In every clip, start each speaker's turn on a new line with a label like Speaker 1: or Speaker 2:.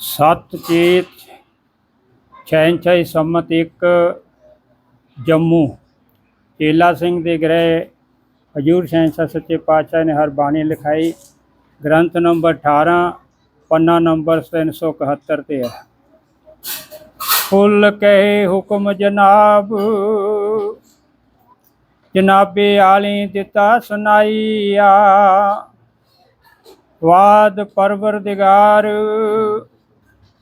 Speaker 1: ਸਤ ਚੇਤ ਛੈਂਛਾਈ ਸੰਮਤ ਇੱਕ ਜੰਮੂ ਚੇਲਾ ਸਿੰਘ ਦੇ ਗ੍ਰਹਿ ਹਜੂਰ ਸ਼ਹਿਨशाह ਸੱਚੇ ਪਾਤਸ਼ਾਹ ਨੇ ਹਰ ਬਾਣੀ ਲਿਖਾਈ ਗ੍ਰੰਥ ਨੰਬਰ 18 ਪੰਨਾ ਨੰਬਰ 371 ਤੇ ਹੈ ਫੁੱਲ ਕਹੇ ਹੁਕਮ ਜਨਾਬ ਜਨਾਬੇ ਆਲੀ ਦਿੱਤਾ ਸੁਨਾਈਆ। ਵਾਦ ਪਰਵਰਦਿਗਾਰ,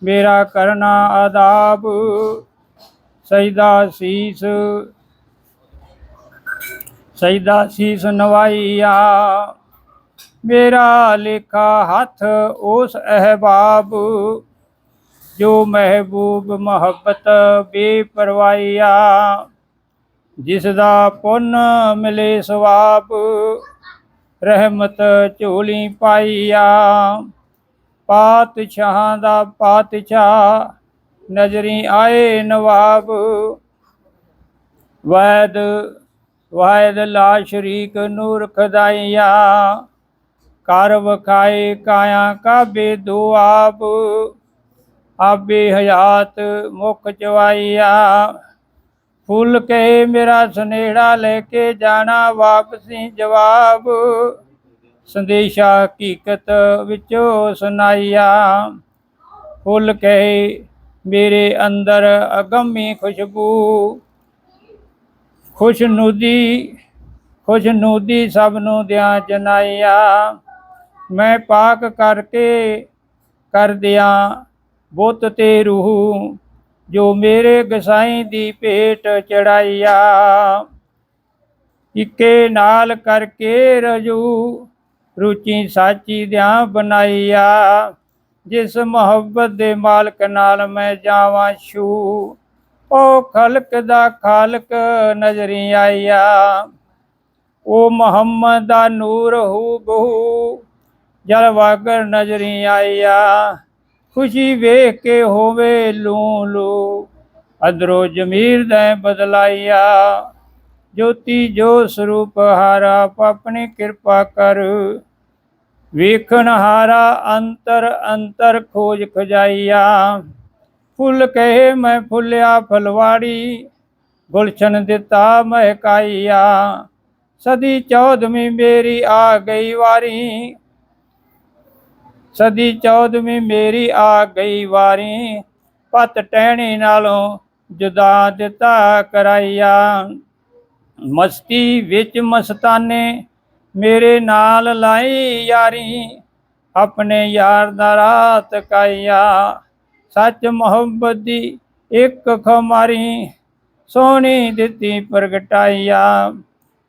Speaker 1: ਮੇਰਾ ਕਰਨਾ ਆਦਾਬ, ਸਜਦਾ ਸੀਸ ਸਜਦਾ ਸੀਸ ਨਵਾਈਆ। ਮੇਰਾ ਲੇਖਾ ਹੱਥ ਉਸ ਅਹਿਬਾਬ, ਜੋ ਮਹਿਬੂਬ ਮੁਹੱਬਤ ਬੇਪਰਵਾਈਆ ਜਿਸ ਦਾ ਪੁੰਨ ਮਿਲੇ ਸਵਾਬ ਰਹਿਮਤ ਝੋਲੀ ਪਾਈਆ। ਪਾਤਸ਼ਾਹਾਂ ਦਾ ਪਾਤਸ਼ਾਹ, ਨਜ਼ਰੀ ਆਏ ਨਵਾਬ। ਵੈਦ ਵਾਹਿਦ ਲਾ ਸ਼ਰੀਕ ਨੂਰ ਖਦਾਈਆ ਕਰ ਵਖਾਏ ਕਾਇਆ ਕਾਬੇ ਦੁਆਬ ਆਬੇ ਹਯਾਤ ਮੁਖ ਚਵਾਈਆ। ਫੁੱਲ ਕੇ ਮੇਰਾ ਸੁਨੇੜਾ ਲੈ ਕੇ ਜਾਣਾ ਵਾਪਸੀ ਜਵਾਬ। ਸੰਦੇਸ਼ਾ ਹਕੀਕਤ ਵਿੱਚੋਂ ਸੁਨਾਈਆ ਫੁੱਲ ਕਹੇ ਮੇਰੇ ਅੰਦਰ ਅਗੰਮੀ ਖੁਸ਼ਬੂ। ਖੁਸ਼ਨੂਦੀ ਖੁਸ਼ਨੂਦੀ ਸਭ ਨੂੰ ਦਿਆਂ ਜਨਾਈਆ ਮੈਂ ਪਾਕ ਕਰਕੇ ਕਰ ਦਿਆਂ ਬੁੱਤ ਤੇ ਰੂਹ। ਜੋ ਮੇਰੇ ਗਸਾਈ ਦੀ ਭੇਟ ਚੜਾਈਆ ਇੱਕੇ ਨਾਲ ਕਰਕੇ ਰਜੂ, ਰੁਚੀ ਸਾਚੀ ਦਿਆਂ ਬਣਾਈਆ ਜਿਸ ਮੁਹੱਬਤ ਦੇ ਮਾਲਕ ਨਾਲ ਮੈਂ ਜਾਵਾਂ ਛੂ, ਉਹ ਖਲਕ ਦਾ ਖਾਲਕ ਨਜ਼ਰੀ ਆਇਆ। ਉਹ ਮੁਹੰਮਦ ਦਾ ਨੂਰ ਹੂ ਬਹੂ ਜਲਵਾਗਰ ਨਜ਼ਰੀ ਆਇਆ। ਖੁਸ਼ੀ ਵੇਖ ਕੇ ਹੋਵੇ ਲੂ ਲੂ ਅਦਰੋ ਜਮੀਰ ਦਾ ਬਦਲਾਈਆ ਜੋਤੀ ਜੋ ਸਰੂਪ ਹਾਰਾ ਆਪਣੀ ਕਿਰਪਾ ਕਰ। ਵੇਖਣ ਹਾਰਾ, ਅੰਤਰ ਅੰਤਰ ਖੋਜ ਖਜਾਈਆ ਫੁੱਲ ਕਹੇ, ਮੈਂ ਫੁੱਲਿਆ ਫਲਵਾੜੀ। ਗੁਲਸ਼ਨ ਦਿੱਤਾ ਮਹਿਕਾਈਆ ਸਦੀ ਚੌਦਵੀਂ ਮੇਰੀ ਆ ਗਈ ਵਾਰੀ। ਸਦੀ ਚੌਦਵੀਂ ਮੇਰੀ ਆ ਗਈ ਵਾਰੀ। ਪਤ ਟਹਿਣੀ ਨਾਲੋਂ ਜੁਦਾ ਦਿੱਤਾ ਕਰਾਈਆ ਮਸਤੀ ਵਿੱਚ ਮਸਤਾਨੇ ਮੇਰੇ ਨਾਲ ਲਾਈ ਯਾਰੀ। ਆਪਣੇ ਯਾਰ ਦਾ ਰਾਤ ਕਾਇਆ। ਸੱਚ ਮੁਹੱਬਤ ਦੀ ਇੱਕ ਖਮਾਰੀ ਸੋਹਣੀ ਦਿੱਤੀ ਪ੍ਰਗਟਾਈਆ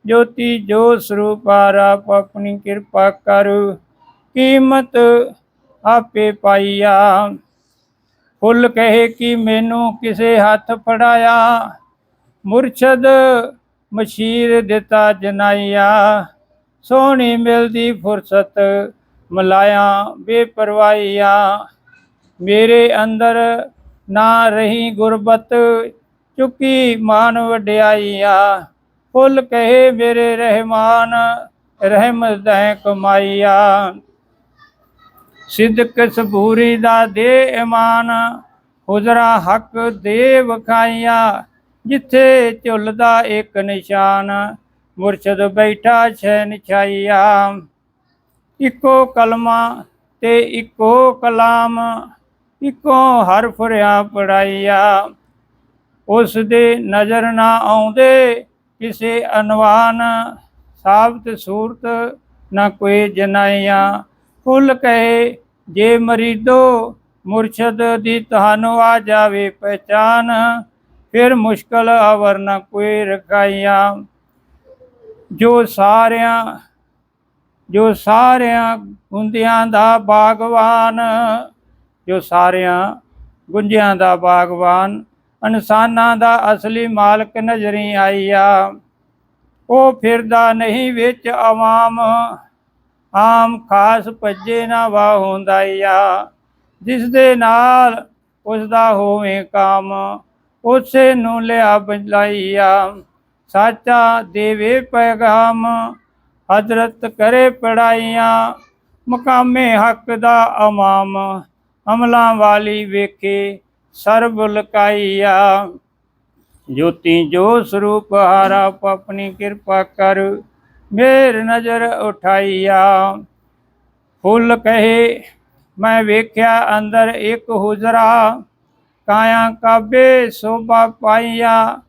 Speaker 1: ਜੋਤੀ ਜੋ ਸਰੂਪ ਆਪ ਆਪਣੀ ਕਿਰਪਾ ਕਰ। ਕੀਮਤ ਆਪੇ ਪਾਈਆ। ਫੁੱਲ ਕਹੇ ਕਿ ਮੈਨੂੰ ਕਿਸੇ ਹੱਥ ਫੜਾਇਆ। ਮੁਰਸ਼ਦ ਮਸ਼ੀਰ ਦਿੱਤਾ ਜਨਾਈਆ ਸੋਹਣੀ ਮਿਲਦੀ ਫੁਰਸਤ ਮਲਾਇਆ, ਬੇਪਰਵਾਹੀਆ। ਮੇਰੇ ਅੰਦਰ ਨਾ ਰਹੀ ਗੁਰਬਤ, ਚੁੱਕੀ ਮਾਨ ਵਡਿਆਈਆ। ਫੁੱਲ ਕਹੇ ਮੇਰੇ ਰਹਿਮਾਨ, ਰਹਿਮਤ ਹੈ ਕਮਾਈਆ। ਸਿਦਕ ਸਬੂਰੀ ਦਾ ਦੇ ਇਮਾਨ ਹੁਜ਼ਰਾ ਹੱਕ ਦੇ ਵਖਾਈਆ ਜਿੱਥੇ ਝੁੱਲਦਾ ਇੱਕ ਨਿਸ਼ਾਨ, ਮੁਰਸ਼ਦ ਬੈਠਾ ਛੈ ਨਿਛਾਈਆ। ਇੱਕੋ ਕਲਮਾ ਤੇ ਇੱਕੋ ਕਲਾਮ, ਇੱਕੋ ਹਰਫ ਰਿਆ ਪੜਾਈਆ। ਉਸ ਦੇ ਨਜ਼ਰ ਨਾ ਆਉਂਦੇ ਕਿਸੇ ਅਨਵਾਨ ਸਾਬਤ ਸੂਰਤ ਨਾ ਕੋਈ ਜਨਾਈਆਂ। ਫੁੱਲ ਕਹੇ, ਜੇ ਮਰੀਦੋ ਮੁਰਸ਼ਦ ਦੀ ਤੁਹਾਨੂੰ ਆ ਜਾਵੇ ਪਹਿਚਾਨ, ਫਿਰ ਮੁਸ਼ਕਲ ਅਵਰ ਨਾ ਕੋਈ ਰਖਾਈਆਂ। ਜੋ ਸਾਰਿਆਂ ਜੋ ਸਾਰਿਆਂ ਗੁੰਦਿਆਂ ਦਾ ਬਾਗਵਾਨ, ਜੋ ਸਾਰਿਆਂ ਗੁੰਜਿਆਂ ਦਾ ਬਾਗਵਾਨ, ਇਨਸਾਨਾਂ ਦਾ ਅਸਲੀ ਮਾਲਕ ਨਜ਼ਰੀ ਆਈਆ। ਉਹ ਫਿਰਦਾ ਨਹੀਂ ਵਿੱਚ ਆਵਾਮ ਆਮ ਖਾਸ ਭੱਜੇ ਨਾ ਵਾ ਹੁੰਦਾਈਆ ਜਿਸ ਦੇ ਨਾਲ ਉਸ ਦਾ ਹੋਵੇ ਕਾਮ, ਉਸੇ ਨੂੰ ਲਿਆ ਬਲਾਈਆ ਸਾਚਾ ਦੇਵੇ ਪੈਗਾਮ, ਹਜ਼ਰਤ ਕਰੇ ਪੜਾਈਆਂ। ਮਕਾਮੇ ਹੱਕ ਦਾ ਇਮਾਮ ਅਮਲਾਂ ਵਾਲੀ ਵੇਖੇ ਸਰਬ ਲਕਾਈਆ ਜੋਤੀ ਜੋ ਸਰੂਪ ਹਾਰਾ ਆਪਣੀ ਕਿਰਪਾ ਕਰ। ਮੇਰ ਨਜ਼ਰ ਉਠਾਈਆ। ਫੁੱਲ ਕਹੇ, ਮੈਂ ਵੇਖਿਆ ਅੰਦਰ ਇੱਕ ਹੁਜਰਾ। ਕਾਇਆ ਕਾਬੇ ਸੋਭਾ ਪਾਈਆ,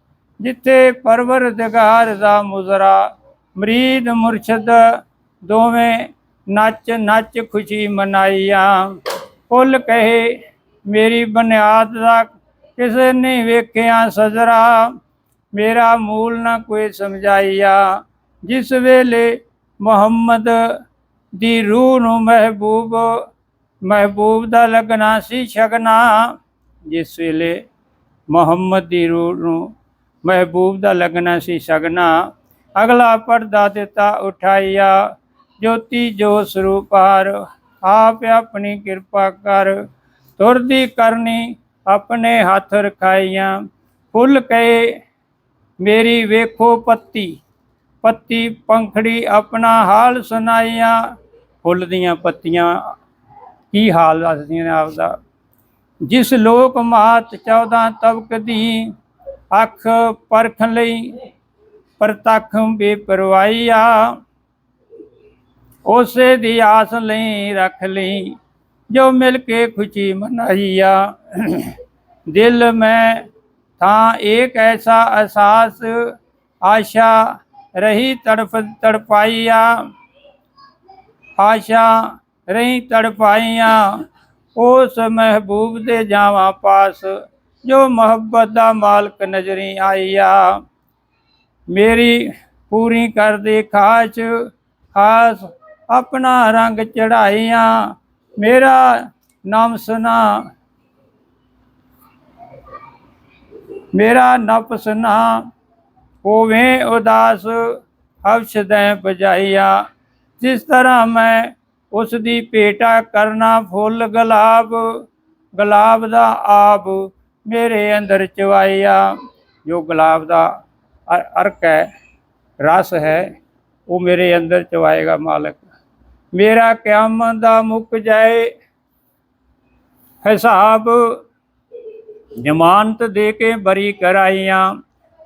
Speaker 1: ਜਿੱਥੇ ਪਰਵਰਦਗਾਰ ਦਾ ਮੁਜ਼ਰਾ। ਮਰੀਦ ਮੁਰਸ਼ਦ ਦੋਵੇਂ ਨੱਚ ਨੱਚ ਖੁਸ਼ੀ ਮਨਾਈਆ। ਫੁੱਲ ਕਹੇ, ਮੇਰੀ ਬੁਨਿਆਦ ਦਾ ਕਿਸੇ ਨੇ ਵੇਖਿਆ ਸਜਰਾ। ਮੇਰਾ ਮੂਲ ਨਾ ਕੋਈ ਸਮਝਾਈਆ। ਜਿਸ ਵੇਲੇ ਮੁਹੰਮਦ ਦੀ ਰੂਹ ਨੂੰ ਮਹਿਬੂਬ ਮਹਿਬੂਬ ਦਾ ਲੱਗਣਾ ਸੀ ਸ਼ਗਨਾ, ਜਿਸ ਵੇਲੇ ਮੁਹੰਮਦ ਦੀ ਰੂਹ ਨੂੰ ਮਹਿਬੂਬ ਦਾ ਲੱਗਣਾ ਸੀ ਸ਼ਗਨਾ, ਅਗਲਾ ਪਰਦਾ ਦਿੱਤਾ ਉਠਾਈਆ ਜੋਤੀ ਜੋ ਸਰੂਪਾਰ ਆਪ ਆਪਣੀ ਕਿਰਪਾ ਕਰ, ਤੁਰਦੀ ਕਰਨੀ ਆਪਣੇ ਹੱਥ ਰਖਾਈਆਂ, ਫੁੱਲ ਕਹੇ, ਮੇਰੀ ਵੇਖੋ ਪੱਤੀ। ਪੱਤੀ ਪੰਖੜੀ ਆਪਣਾ ਹਾਲ ਸੁਨਾਈਆਂ ਫੁੱਲ ਦੀਆਂ ਪੱਤੀਆਂ ਕੀ ਹਾਲ ਦੱਸਦੀਆਂ ਨੇ ਆਪ ਦਾ ਜਿਸ ਲੋਕ ਮਾਤ 14 ਤਬਕ ਦੀ, ਅੱਖ ਪਰਖ ਲਈ ਪਰਤੱਖ ਬੇਪਰਵਾਈਆ ਉਸੇ ਦੀ ਆਸ ਲਈ ਰੱਖ ਲਈ, ਜੋ ਮਿਲ ਕੇ ਖੁਸ਼ੀ ਮਨਾਈ ਆ ਦਿਲ ਮੈਂ ਤਾਂ ਇੱਕ ਐਸਾ ਅਹਿਸਾਸ, ਆਸ਼ਾ ਰਹੀ ਤੜਫ ਤੜਪਾਈਆ ਆਸ਼ਾ ਰਹੀ ਤੜਪਾਈਆਂ ਉਸ ਮਹਿਬੂਬ ਦੇ ਜਾਵਾਂ ਪਾਸ, ਜੋ ਮੁਹੱਬਤ ਦਾ ਮਾਲਕ ਨਜ਼ਰੀ ਆਈਆ। ਮੇਰੀ ਪੂਰੀ ਕਰ ਦੇ ਖਾਸ ਖਾਸ ਆਪਣਾ ਰੰਗ ਚੜਾਈਆਂ ਮੇਰਾ ਨਾਮ ਸੁਨਾ, ਮੇਰਾ ਨਫਸ ਨਾ ਹੋਵੇ ਉਦਾਸ ਹਵਸ਼ਦੈ ਬਜਾਈਆ ਜਿਸ ਤਰ੍ਹਾਂ ਮੈਂ ਉਸ ਦੀ ਭੇਟਾ ਕਰਨਾ ਫੁੱਲ ਗੁਲਾਬ ਗੁਲਾਬ ਦਾ ਆਬ ਮੇਰੇ ਅੰਦਰ ਚਵਾਇਆ ਜੋ ਗੁਲਾਬ ਦਾ ਅਰਕ ਹੈ, ਰਸ ਹੈ, ਉਹ ਮੇਰੇ ਅੰਦਰ ਚਵਾਏਗਾ ਮਾਲਕ। ਮੇਰਾ ਕਿਆਮਤ ਦਾ ਮੁੱਕ ਜਾਏ, ਹਿਸਾਬ ਜ਼ਮਾਨਤ ਦੇ ਕੇ ਬਰੀ ਕਰਾਈਆਂ।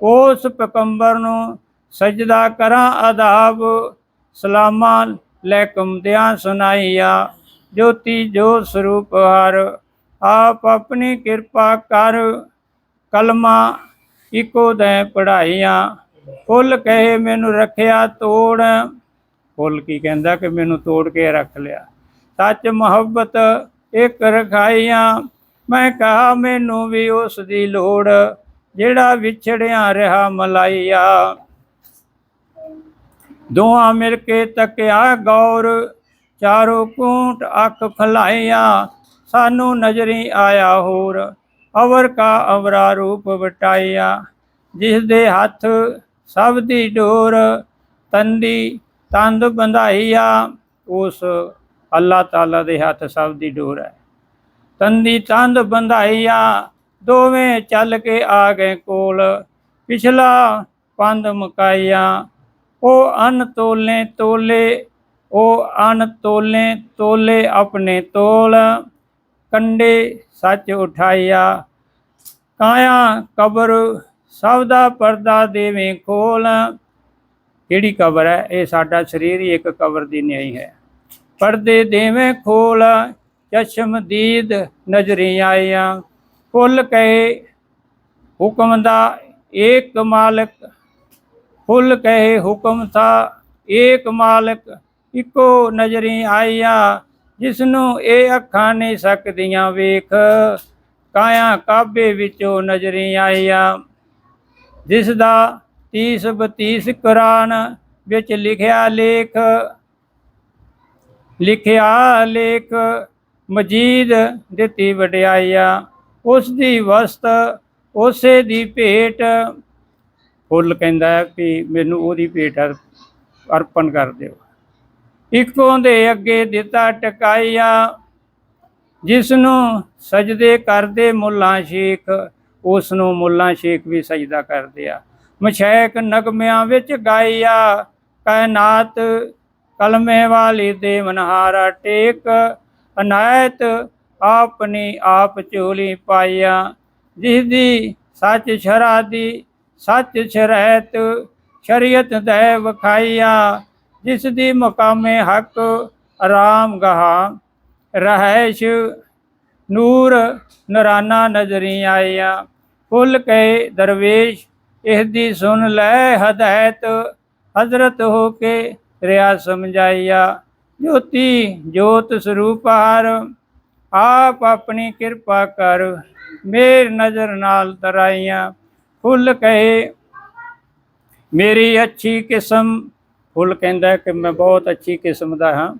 Speaker 1: ਉਸ ਪੈਗੰਬਰ ਨੂੰ ਸਜਦਾ ਕਰਾਂ ਅਦਾਬ ਸਲਾਮਾਂ ਲੈ ਕਮਦਿਆਂ ਸੁਨਾਈਆ। ਜੋਤੀ ਜੋ ਸਰੂਪ ਹਰ, ਆਪ ਆਪਣੀ ਕਿਰਪਾ ਕਰ ਕਲਮਾ ਇਕੋ ਦੇ ਪੜਾਈਆਂ ਫੁੱਲ ਕਹੇ ਮੈਨੂੰ ਰੱਖਿਆ ਤੋੜ। ਫੁੱਲ ਕੀ ਕਹਿੰਦਾ ਕਿ ਮੈਨੂੰ ਤੋੜ ਕੇ ਰੱਖ ਲਿਆ। ਸੱਚ ਮੁਹੱਬਤ ਇੱਕ ਰਖਾਈਆਂ। ਮੈਂ ਕਹਾ ਮੈਨੂੰ ਵੀ ਉਸ ਦੀ ਲੋੜ। ਜਿਹੜਾ ਵਿਛੜਿਆ ਰਿਹਾ ਮਲਾਈਆ ਦੋਹਾਂ ਮਿਲ ਕੇ ਤੱਕਿਆ ਗੌਰ, ਚਾਰੋਂ ਕੂਟ ਅੱਖ ਫਲਾਈਆ ਸਾਨੂੰ ਨਜ਼ਰੀ ਆਇਆ ਹੋਰ, ਅਵਰ ਕਾ ਅਵਰਾ ਰੂਪ ਵਟਾਈਆ ਜਿਸ ਦੇ ਹੱਥ ਸਭ ਦੀ ਡੋਰ, ਤੰਦੀ ਤੰਦ ਬੰਧਾਈਆ ਉਸ ਅੱਲਾਹ ਤਾਲਾ ਦੇ ਹੱਥ ਸਭ ਦੀ ਡੋਰ ਹੈ। ਤੰਦੀ ਤੰਦ ਬੰਧਾਈਆ ਦੋਵੇਂ ਚੱਲ ਕੇ ਆ ਗਏ ਕੋਲ। ਪਿਛਲਾ ਪੰਦ ਮੁਕਾਈਆ ਉਹ ਅਨ ਤੋਲੇ ਤੋਲੇ, ਉਹ ਅਨ ਤੋਲੇ ਤੋਲੇ ਆਪਣੇ ਤੋਲ। ਕੰਡੇ ਸੱਚ ਉਠਾਇਆ, ਕਾਇਆ ਕਬਰ ਸਭ ਦਾ ਪਰਦਾ ਦੇਵੇਂ ਖੋਲ। ਕਿਹੜੀ ਕਬਰ ਹੈ? ਇਹ ਸਾਡਾ ਸਰੀਰ ਹੀ ਇੱਕ ਕਬਰ ਦੀ ਨਿਆਈ ਹੈ। ਪਰਦੇ ਦੇਵੇਂ ਖੋਲ ਚਸ਼ਮਦੀਦ ਨਜ਼ਰੀ ਆਈਆਂ ਕੁੱਲ ਕਹੇ, ਹੁਕਮ ਦਾ ਏਕ ਮਾਲਕ। ਫੁੱਲ ਕਹੇ, ਹੁਕਮ ਦਾ ਏਕ ਮਾਲਕ। ਇੱਕੋ ਨਜ਼ਰੀ ਆਇਆ ਜਿਸ ਨੂੰ ਇਹ ਅੱਖਾਂ ਨਹੀਂ ਸਕਦੀਆਂ ਵੇਖ। ਕਾਇਆ ਕਾਬੇ ਵਿੱਚੋਂ ਨਜ਼ਰੀ ਆਇਆ ਜਿਸ ਦਾ 30 32 ਕੁਰਾਨ ਵਿੱਚ ਲਿਖਿਆ ਲੇਖ। ਲਿਖਿਆ ਲੇਖ ਮਜੀਦ ਦਿੱਤੀ ਵਡਿਆਈਆ। ਉਸ ਦੀ ਵਸਤ, ਉਸੇ ਦੀ ਭੇਟ। ਫੁੱਲ ਕਹਿੰਦਾ ਹੈ ਕਿ ਮੈਨੂੰ ਉਹਦੀ ਭੇਟ ਅਰ- ਅਰਪਣ ਕਰ ਦਿਓ। ਇੱਕੋਂ ਦੇ ਅੱਗੇ ਦਿੱਤਾ ਟਕਾਈਆ ਜਿਸ ਨੂੰ ਸਜਦੇ ਕਰਦੇ ਮੁੱਲਾ ਸ਼ੇਖ ਉਸ ਨੂੰ ਮੁੱਲਾ ਸ਼ੇਖ ਵੀ ਸਜਦਾ ਕਰਦੇ ਆ। ਮਸ਼ੈਕ ਨਗਮਿਆਂ ਵਿੱਚ ਗਾਇਆ, ਕਾਇਨਾਤ ਕਲਮੇ ਵਾਲੀ ਦੇ ਮਨਹਾਰਾ ਟੇਕ, ਅਨਾਇਤ ਆਪਣੀ ਆਪ ਝੋਲੀ ਪਾਈਆ ਜਿਸ ਦੀ ਸੱਚ ਸ਼ਰਾ ਦੀ ਸੱਚ ਸ਼ਰੈਤ ਸ਼ਰੀਅਤ ਦੇ ਵਖਾਈਆ ਜਿਸ ਦੀ ਮੁਕਾਮੇ ਹੱਕ ਆਰਾਮ ਗਹਾ। ਰਹਿਸ਼ ਨੂਰ ਨਰਾਨਾ ਨਜ਼ਰੀ ਆਇਆ, ਫੁੱਲ ਕੇ ਦਰਵੇਸ਼ ਇਸ ਦੀ ਸੁਣ ਲੈ ਹਦਾਇਤ, ਹਜ਼ਰਤ ਹੋ ਕੇ ਰਿਆ ਸਮਝਾਇਆ। ਜੋਤੀ ਜੋਤ ਸਰੂਪ ਹਰ ਆਪ ਆਪਣੀ ਕਿਰਪਾ ਕਰ, ਮੇਰ ਨਜ਼ਰ ਨਾਲ ਤਰਾਈਆਂ। ਫੁੱਲ ਕਹੇ, ਮੇਰੀ ਅੱਛੀ ਕਿਸਮ। ਫੁੱਲ ਕਹਿੰਦਾ ਕਿ ਮੈਂ ਬਹੁਤ ਅੱਛੀ ਕਿਸਮ ਦਾ ਹਾਂ।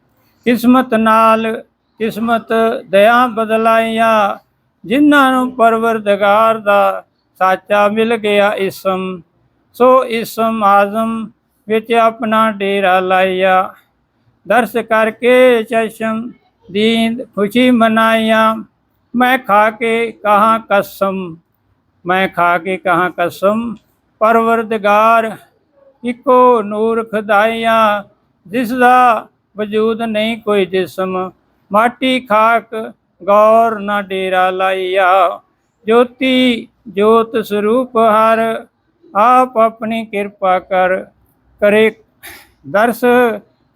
Speaker 1: ਕਿਸਮਤ ਨਾਲ ਕਿਸਮਤ ਦਇਆ ਬਦਲਾਈਆਂ, ਜਿਨ੍ਹਾਂ ਨੂੰ ਪਰਵਰਦਗਾਰ ਦਾ ਸਾਚਾ ਮਿਲ ਗਿਆ ਇਸਮ। ਸੋ ਇਸਮ ਆਜ਼ਮ ਵਿੱਚ ਆਪਣਾ ਡੇਰਾ ਲਾਇਆ। ਦਰਸ ਕਰਕੇ ਚਸ਼ਮ ਦੀਨ ਖੁਸ਼ੀ ਮਨਾਇਆ ਮੈਂ ਖਾ ਕੇ ਕਹਾ ਕਸਮ, ਮੈਂ ਖਾ ਕੇ ਕਹਾ ਕਸਮ। ਪਰਵਰਦਗਾਰ ਇੱਕੋ ਨੂਰ ਖੁਦਾਈਆਂ, ਜਿਸ ਦਾ ਵਜੂਦ ਨਹੀਂ ਕੋਈ ਜਿਸਮ। ਮਾਟੀ ਖਾਕ ਗੌਰ ਨਾ ਡੇਰਾ ਲਾਈਆ। ਜੋਤੀ ਜੋਤ ਸਰੂਪ ਹਰ, ਆਪ ਆਪਣੀ ਕਿਰਪਾ ਕਰ, ਕਰੇ ਦਰਸ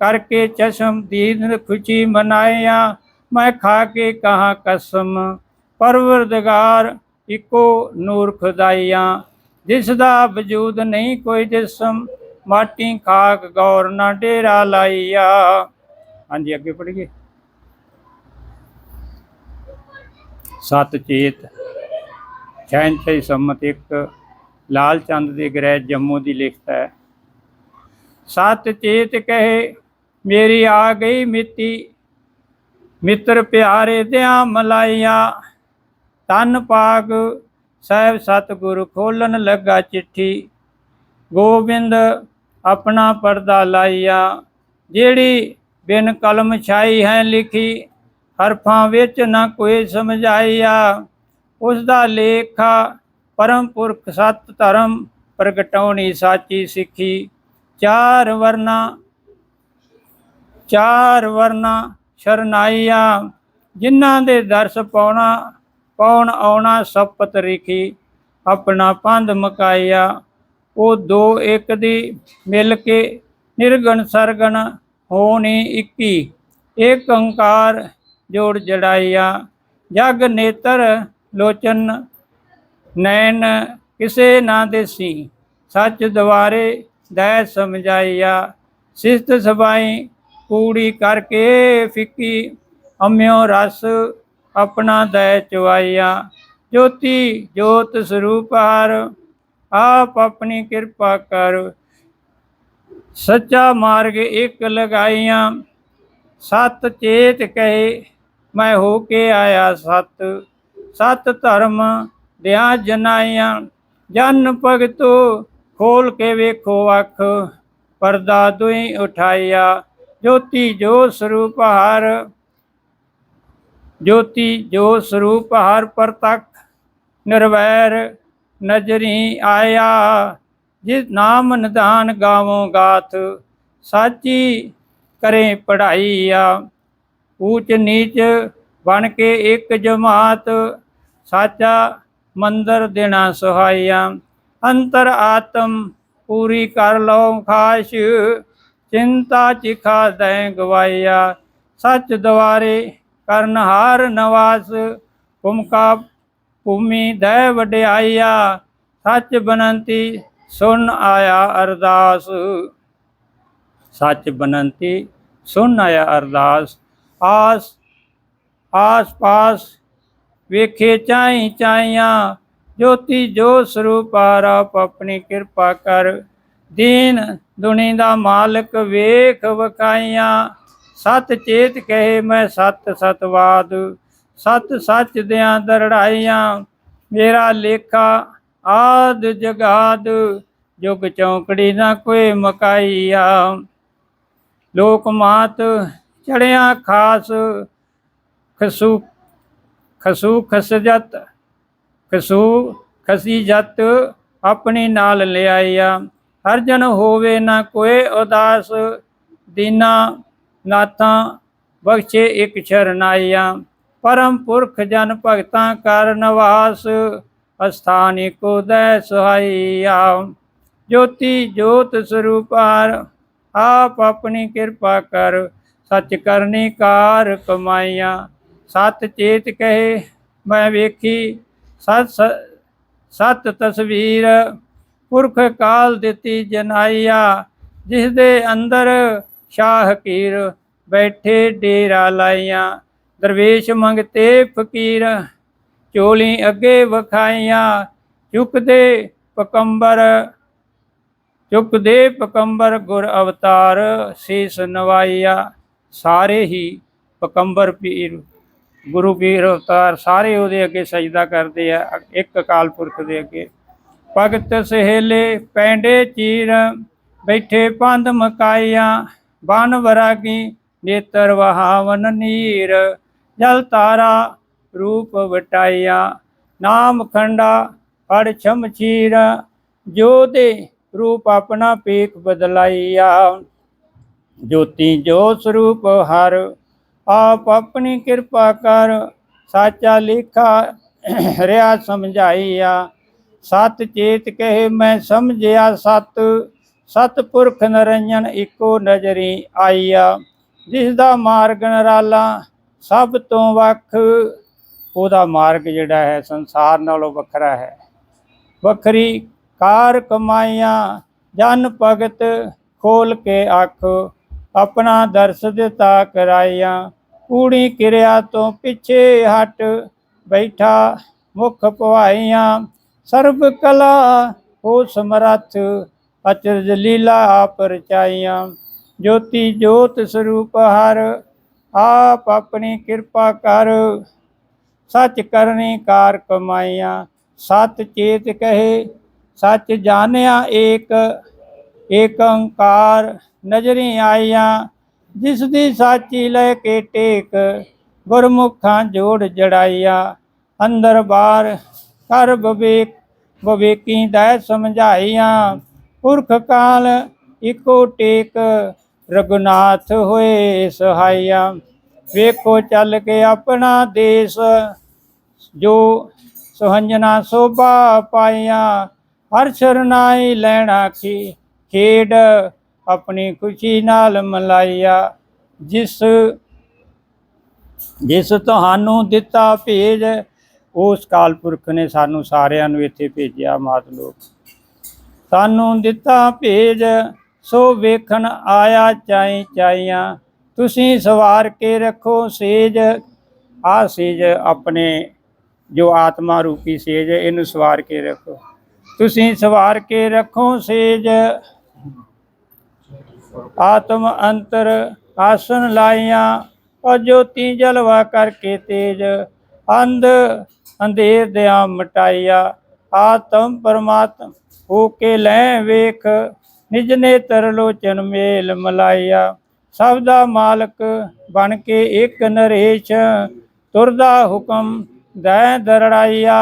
Speaker 1: ਕਰਕੇ ਚਸ਼ਮ ਦੀਨ ਖੁਸ਼ੀ ਮਨਾਇਆ। ਮੈਂ ਖਾ ਕੇ ਕਹਾ ਕਸਮ, ਪਰਵਰਦਗਾਰ ਇੱਕੋ ਨੂਰ ਖੁਦਾਈਆਂ ਜਿਸ ਦਾ ਵਜੂਦ ਨਹੀਂ ਕੋਈ ਜਿਸਮ, ਮਾਟੀ ਖਾਕ ਗੌਰ ਨਾ ਡੇਰਾ ਲਾਈਆ। ਹਾਂਜੀ, ਅੱਗੇ ਪੜ੍ਹੀਏ। ਸਤ ਚੇਤ ਛੈਂਛਈ ਸੰਮਤ ਇੱਕ, ਲਾਲ ਚੰਦ ਦੇ ਗ੍ਰਹਿ ਜੰਮੂ ਦੀ ਲਿਖਤ ਹੈ। ਸਤ ਚੇਤ ਕਹੇ ਮੇਰੀ ਆ ਗਈ ਮਿੱਤੀ ਮਿੱਤਰ ਪਿਆਰੇ ਦਿਆਂ ਮਲਾਈਆਂ ਤਨ ਪਾਗ ਸਾਹਿਬ ਸਤਿਗੁਰ ਖੋਲਣ ਲੱਗਾ ਚਿੱਠੀ। ਗੋਬਿੰਦ ਆਪਣਾ ਪਰਦਾ ਲਾਈਆ ਜਿਹੜੀ ਬਿਨ ਕਲਮ ਛਾਈ ਹੈ ਲਿਖੀ, ਹਰਫਾਂ ਵਿੱਚ ਨਾ ਕੋਈ ਸਮਝਾਈਆ ਉਸ ਦਾ ਲੇਖਾ ਪਰਮ ਪੁਰਖ ਸਤ ਧਰਮ ਪ੍ਰਗਟਾਉਣੀ ਸਾਚੀ ਸਿੱਖੀ। ਚਾਰ ਵਰਨਾ ਚਾਰ ਵਰਨਾ ਸ਼ਰਨਾਈਆ, ਜਿਨ੍ਹਾਂ ਦੇ ਦਰਸ ਪਾਉਣਾ, ਪਾਉਣ ਆਉਣਾ ਸਪਤ ਰਿਖੀ ਆਪਣਾ ਪੰਧ ਮਕਾਇਆ। ਉਹ ਦੋ ਇੱਕ ਦੀ ਮਿਲ ਕੇ ਨਿਰਗਣ ਸਰਗਣ ਹੋਣੀ ਇੱਕੀ। ਏਕ ਓੰਕਾਰ ਜੋੜ ਜੜਾਈਆ ਜਗ ਨੇਤਰ ਲੋਚਨ ਨੈਣ ਕਿਸੇ ਨਾ ਦੇਸੀ। ਸੱਚ ਦਵਾਰੇ ਦੈ ਸਮਝਾਈਆ ਸਿਸਤ ਸਬਾਈ ਕੂੜੀ ਕਰਕੇ ਫਿੱਕੀ, ਅੰਮਿਓ ਰਸ ਆਪਣਾ ਦੈ ਚਵਾਈਆ ਜੋਤੀ ਜੋਤ ਸਰੂਪ ਹਰ, ਆਪ ਆਪਣੀ ਕਿਰਪਾ ਕਰ। ਸੱਚਾ ਮਾਰਗ ਇੱਕ ਲਗਾਈਆਂ ਸਤ ਚੇਤ ਕਹੇ, ਮੈਂ ਹੋ ਕੇ ਆਇਆ ਸਤ। ਸਤ ਧਰਮ ਦਿਆਂ ਜਨਾਈਆਂ ਜਨ ਭਗਤੋ ਖੋਲ ਕੇ ਵੇਖੋ ਅੱਖ, ਪਰਦਾ ਦੁਈ ਉਠਾਇਆ। ਜੋਤੀ ਜੋ ਸਰੂਪ ਹਰ, ਜੋਤੀ ਜੋ ਸਰੂਪ ਹਰ ਪ੍ਰਤੱਖ, ਨਿਰਵੈਰ ਨਜਰੀ ਆਇਆ, ਜਿਸ ਨਾਮ ਨਿਧਾਨ ਗਾਵੋ ਗਾਥ, ਸਾਚੀ ਕਰੇ ਪੜਾਈ ਆ ਊਚ ਨੀਚ ਬਣ ਕੇ ਇੱਕ ਜਮਾਤ, ਸਾਚਾ ਮੰਦਰ ਦੇਣਾ ਸੁਹਾਈਆ ਅੰਤਰ ਆਤਮ ਪੂਰੀ ਕਰ ਲਓ ਖਾਸ਼ ਚਿੰਤਾ ਚਿਖਾ ਦੈ ਗਵਾਈਆ ਸੱਚ ਦਵਾਰੇ ਕਰਨਹਾਰ ਨਵਾਸ ਭੂਮਕਾ ਭੂਮੀ ਦੈ ਵਡਿਆਈਆ ਸੱਚ ਬਨੰਤੀ ਸੁਨ ਆਇਆ ਅਰਦਾਸ। ਸੱਚ ਬਨੰਤੀ ਸੁਨ ਆਇਆ ਅਰਦਾਸ, ਆਸ ਆਸ ਪਾਸ ਵੇਖੇ ਚਾਈ ਚਾਈਆਂ, ਜੋਤੀ ਜੋ ਸਰੂਪ ਆਪ ਆਪਣੀ ਕਿਰਪਾ ਕਰ, ਦੀਨ ਦੁਨੀ ਦਾ ਮਾਲਕ ਵੇਖ ਵਕਾਈਆਂ ਸਤ ਚੇਤ ਕਹੇ ਮੈਂ ਸਤ ਸਤਵਾਦ। ਸਤ ਸੱਚ ਦਿਆਂ ਦਰੜਾਈਆਂ। ਮੇਰਾ ਲੇਖਾ ਆਦ ਜਗਾਦ। ਜੁਗ ਚੌਂਕੜੀ ਨਾ ਕੋਈ ਮਕਾਈਆ। ਲੋਕ ਮਾਤ ਚੜਿਆ ਖਾਸ। ਖਸੂ ਖਸੂ ਖਸਜਤ ਖਸੂ ਖਸੀ ਜਤ ਆਪਣੀ ਨਾਲ ਲਿਆਇਆ। ਹਰ ਜਨ ਹੋਵੇ ਨਾ ਕੋਏ ਉਦਾਸ, ਦੀਨਾ ਨਾਥਾਂ ਬਖਸ਼ੇ ਇਕ ਸ਼ਰਨਾਈਆਂ ਪਰਮ ਪੁਰਖ ਜਨ ਭਗਤਾਂ ਕਰ ਨਵਾਸ ਅਸਥਾਨ ਏਕੋ ਦੈ ਸਹਾਈਆ ਜੋਤੀ ਜੋਤ ਸਰੂਪਾਰ, ਆਪ ਆਪਣੀ ਕਿਰਪਾ ਕਰ ਸੱਚ ਕਰਨੀ ਕਾਰ ਕਮਾਈਆਂ ਸਤ ਚੇਤ ਕਹੇ, ਮੈਂ ਵੇਖੀ, ਸਤ ਸਤ ਤਸਵੀਰ ਪੁਰਖ ਕਾਲ ਦਿੱਤੀ ਜਨਾਈਆ ਜਿਸ ਦੇ ਅੰਦਰ ਸ਼ਾਹ ਹਕੀਰ ਬੈਠੇ ਡੇਰਾ ਲਾਈਆਂ ਦਰਵੇਸ਼ ਮੰਗਤੇ ਫਕੀਰ, ਚੋਲੀ ਅੱਗੇ ਵਖਾਈਆਂ ਚੁੱਕਦੇ ਪਕੰਬਰ ਚੁੱਕਦੇ ਪਕੰਬਰ ਗੁਰ ਅਵਤਾਰ ਸੀਸ ਨਵਾਈਆ ਸਾਰੇ ਹੀ ਪਕੰਬਰ ਪੀਰ, ਗੁਰੂ ਪੀਰ ਅਵਤਾਰ ਸਾਰੇ ਉਹਦੇ ਅੱਗੇ ਸਜਦਾ ਕਰਦੇ ਆ, ਇੱਕ ਅਕਾਲ ਪੁਰਖ ਦੇ ਅੱਗੇ। ਭਗਤ ਸਹੇਲੇ ਪੈਂਡੇ ਚੀਰ, ਬੈਠੇ ਪੰਧ ਮਕਾਈਆਂ ਬਨ ਵਰਾਗੀ, ਨੇਤਰ ਵਹਾਵਨ ਨੀਰ, ਜਲ ਤਾਰਾ ਰੂਪ ਵਟਾਈਆਂ ਨਾਮ ਖੰਡਾ, ਫੜ ਛਮਛੀਰ ਜੋ ਦੇ ਰੂਪ ਆਪਣਾ ਪੇਖ ਬਦਲਾਈਆ ਜੋਤੀ ਜੋ ਸਰੂਪ ਹਰ, ਆਪ ਆਪਣੀ ਕਿਰਪਾ ਕਰ, ਸਾਚਾ ਲੇਖਾ ਰਿਆ ਸਮਝਾਈਆ ਸਤ ਚੇਤ ਕਹੇ ਮੈਂ ਸਮਝਿਆ ਸਤ ਸਤ ਪੁਰਖ ਨਰੰਜਨ ਇੱਕੋ ਨਜ਼ਰੀ ਆਈਆ। ਜਿਸ ਦਾ ਮਾਰਗ ਨਰਾਲਾ ਸਭ ਤੋਂ ਵੱਖ, ਉਹਦਾ ਮਾਰਗ ਜਿਹੜਾ ਹੈ ਸੰਸਾਰ ਨਾਲੋਂ ਵੱਖਰਾ ਹੈ। ਵੱਖਰੀ ਕਾਰ ਕਮਾਈਆਂ, ਜਨ ਭਗਤ ਖੋਲ ਕੇ ਅੱਖ, ਆਪਣਾ ਦਰਸ ਦਿੱਤਾ ਕਰਾਈਆਂ ਕੂੜੀ ਕਿਰਿਆ ਤੋਂ ਪਿੱਛੇ ਹਟ ਬੈਠਾ ਮੁਖ ਪਵਾਈਆਂ ਸਰਬ ਕਲਾ ਹੋ ਸਮਰੱਥ, ਅਚਰਜ ਲੀਲਾ ਆਪ ਰਚਾਈਆਂ ਜੋਤੀ ਜੋਤ ਸਰੂਪ ਹਰ, ਆਪ ਆਪਣੀ ਕਿਰਪਾ ਕਰ। ਸੱਚ ਕਰਨੀ ਕਾਰ ਕਮਾਈਆਂ, ਸਤ ਚੇਤ ਕਹੇ। ਸੱਚ ਜਾਣਿਆ ਏਕ ਏਕ ਓੰਕਾਰ ਨਜ਼ਰੀ ਆਈਆਂ। ਜਿਸ ਦੀ ਸਾਚੀ ਲੈ ਕੇ ਟੇਕ, ਗੁਰਮੁਖਾਂ ਜੋੜ ਜੜਾਈਆਂ। ਅੰਦਰ ਬਾਹਰ ਕਰ ਬਵੇਕ ਬਵੇਕੀ ਦਾ ਸਮਝਾਈਆਂ, ਪੁਰਖ ਕਾਲ ਇਕੋ ਟੇਕ ਰਗੁਨਾਥ ਹੋਏ ਸਹਾਇਆ। ਵੇਖੋ ਚੱਲ ਕੇ ਆਪਣਾ ਦੇਸ, ਜੋ ਸੁਹੰਜਨਾ ਸੋਭਾ ਪਾਈਆਂ ਹਰ ਸ਼ਰਨਾਈ ਲੈਣਾ ਕੀ ਖੇਡ ਆਪਣੀ ਖੁਸ਼ੀ ਨਾਲ ਮਲਾਈਆ ਜਿਸ ਜਿਸ ਤੁਹਾਨੂੰ ਦਿੱਤਾ ਭੇਜ ਉਸ ਕਾਲ ਪੁਰਖ ਨੇ ਸਾਨੂੰ ਸਾਰਿਆਂ ਨੂੰ ਇੱਥੇ ਭੇਜਿਆ ਮਾਤ ਲੋਕ। ਸਾਨੂੰ ਦਿੱਤਾ ਭੇਜ, ਸੋ ਵੇਖਣ ਆਇਆ ਚਾਈ ਚਾਈਆਂ ਤੁਸੀਂ ਸਵਾਰ ਕੇ ਰੱਖੋ ਸੇਜ। ਆ ਸੇਜ ਆਪਣੇ ਜੋ ਆਤਮਾ ਰੂਪੀ ਸੇਜ, ਇਹਨੂੰ ਸਵਾਰ ਕੇ ਰੱਖੋ। ਤੁਸੀਂ ਸਵਾਰ ਕੇ ਰੱਖੋ ਸੇਜ। ਆਤਮ ਅੰਤਰ ਆਸਨ ਲਾਈਆਂ ਔਰ ਜੋਤੀ ਜਲਵਾ ਕਰਕੇ ਤੇਜ। ਅੰਧ ਅੰਧੇਰ ਦਿਆਂ ਮਟਾਈਆ ਆਤਮ ਪਰਮਾਤਮ ਹੋ ਕੇ ਲੈ ਵੇਖ, ਨਿਜ ਨੇਤਰ ਲੋਚਨ ਮੇਲ ਮਲਾਈਆ ਸਭ ਦਾ ਮਾਲਕ ਬਣ ਕੇ ਇੱਕ ਨਰੇਸ਼ ਤੁਰਦਾ ਹੁਕਮ ਦੈ ਦਰੜਾਈਆ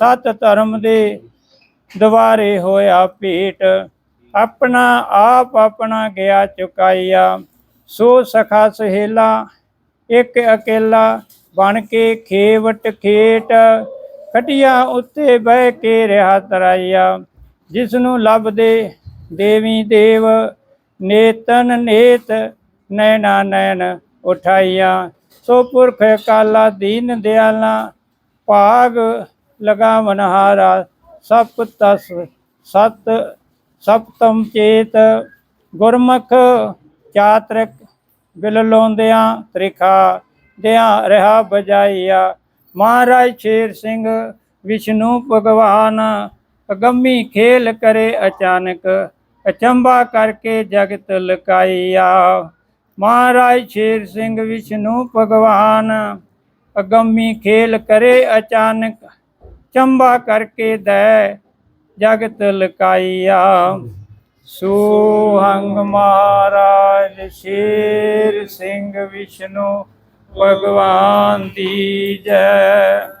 Speaker 1: ਸਤ ਧਰਮ ਦੇ ਦੁਆਰੇ ਹੋਇਆ ਭੇਟ, ਆਪਣਾ ਆਪ ਆਪਣਾ ਗਿਆ ਚੁਕਾਈਆ ਸੋ ਸਖਾ ਸਹੇਲਾ, ਇੱਕ ਅਕੇਲਾ ਬਣ ਕੇ ਖੇਵਟ ਖੇਟ, ਖਟੀਆਂ ਉੱਤੇ ਬਹਿ ਕੇ ਰਿਹਾ ਤਰਾਈਆ ਜਿਸ ਨੂੰ ਲੱਭਦੇ ਦੇਵੀ ਦੇਵ, ਨੇਤਨ ਨੇਤ, ਨੈਣਾ ਨੈਣ ਉਠਾਈਆ ਸੋ ਪੁਰਖ ਕਾਲਾ ਦੀਨ ਦਿਆਲਾ, ਭਾਗ ਲਗਾਵਨ ਹਾਰਾ। ਸਪ ਤਸ ਸਤ ਸਪਤਮ ਚੇਤ, ਗੁਰਮੁਖ ਚਾਤ੍ਰਿਕ ਬਿਲ ਲੋਂਦਿਆਂ ਤ੍ਰਿਖਾ। ਦਿਆਂ ਰਹਾ ਬਜਾਈਆ ਮਹਾਰਾਜ ਸ਼ੇਰ ਸਿੰਘ, ਵਿਸ਼ਨੂੰ ਭਗਵਾਨ, ਅਗੰਮੀ ਖੇਲ ਕਰੇ ਅਚਾਨਕ ਅਚੰਬਾ ਕਰਕੇ ਜਗਤ ਲਕਾਈਆ ਮਹਾਰਾਜ ਸ਼ੇਰ ਸਿੰਘ, ਵਿਸ਼ਨੂੰ ਭਗਵਾਨ, ਅਗੰਮੀ ਖੇਲ ਕਰੇ ਅਚਾਨਕ ਚੰਬਾ ਕਰਕੇ ਦੈ ਜਗਤ ਲਕਾਈਆ ਸੋਹੰਗ ਮਹਾਰਾਜ ਸ਼ੇਰ ਸਿੰਘ, ਵਿਸ਼ਨੂੰ ਭਗਵਾਨ ਦੀ ਜੈ।